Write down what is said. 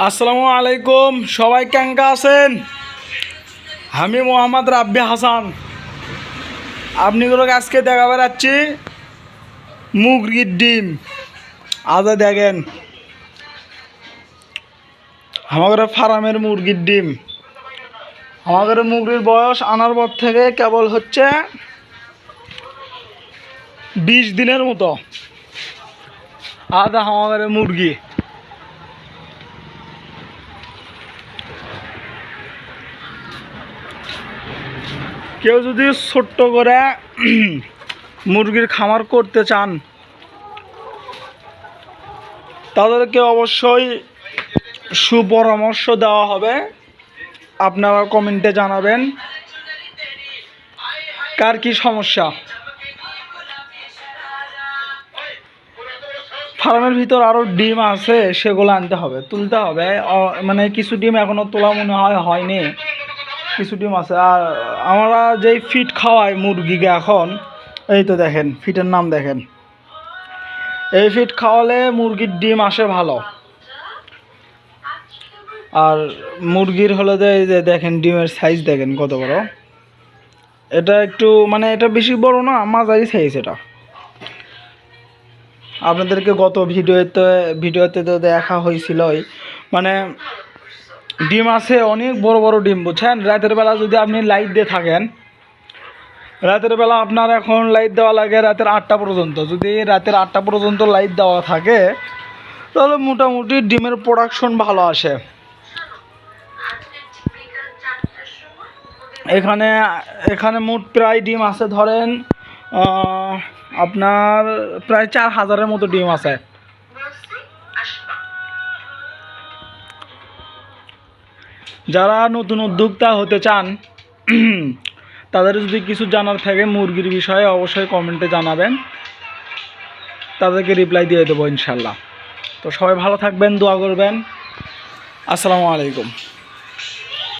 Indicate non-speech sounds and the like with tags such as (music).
আসসালামু আলাইকুম, সবাই কেঙ্কা আছেন? আমি মোহাম্মদ রাব্বি হাসান। আপনিগুলোকে আজকে দেখা বেড়াচ্ছি মুরগির ডিম। আজা দেখেন, আমাদের ফার্মের মুরগির ডিম। আমাদের মুরগির বয়স আনার পর থেকে কেবল হচ্ছে বিশ দিনের মতো। আদা আমাদের মুরগি। কেউ যদি ছোট্ট করে মুরগির খামার করতে চান, তাদেরকে অবশ্যই সুপরামর্শ দেওয়া হবে। আপনারা কমেন্টে জানাবেন কার কি সমস্যা। ফার্মের ভিতর আরও ডিম আছে, সেগুলো আনতে হবে, তুলতে হবে। মানে কিছু ডিম এখনও তোলা মনে হয় হয়নি। কিছু ডিম আছে। আর আমরা যেই ফিট খাওয়াই মুরগিকে এখন, এই তো দেখেন, ফিটের নাম দেখেন। এই ফিট খাওয়ালে মুরগির ডিম আসে ভালো। আর মুরগির হলে যে, এই যে দেখেন, ডিমের সাইজ দেখেন কত বড়। এটা একটু মানে এটা বেশি বড় না, মাঝারি সাইজ এটা। আপনাদেরকে গত ভিডিওতে ভিডিওতে তো দেখা হয়েছিলই। মানে ডিম আছে, অনেক বড় বড় ডিম, বুঝছেন? রাতের বেলা যদি আপনি লাইট দিয়ে থাকেন, রাতের বেলা আপনার এখন লাইট দেওয়া লাগে রাতের আটটা পর্যন্ত। যদি রাতের আটটা পর্যন্ত লাইট দেওয়া থাকে, তাহলে মোটামুটি ডিমের প্রোডাকশন ভালো আসে। এখানে এখানে মোট প্রায় ডিম আছে, ধরেন আপনার প্রায় চার হাজারের মতো ডিম আছে। যারা নতুন উদ্যোক্তা হতে চান, (clears throat) তাদের যদি কিছু জানার থাকে মুরগির বিষয়ে, অবশ্যই কমেন্টে জানাবেন। তাদেরকে রিপ্লাই দিয়ে দেবো ইনশাল্লাহ। তো সবাই ভালো থাকবেন, দোয়া করবেন। আসসালামু আলাইকুম।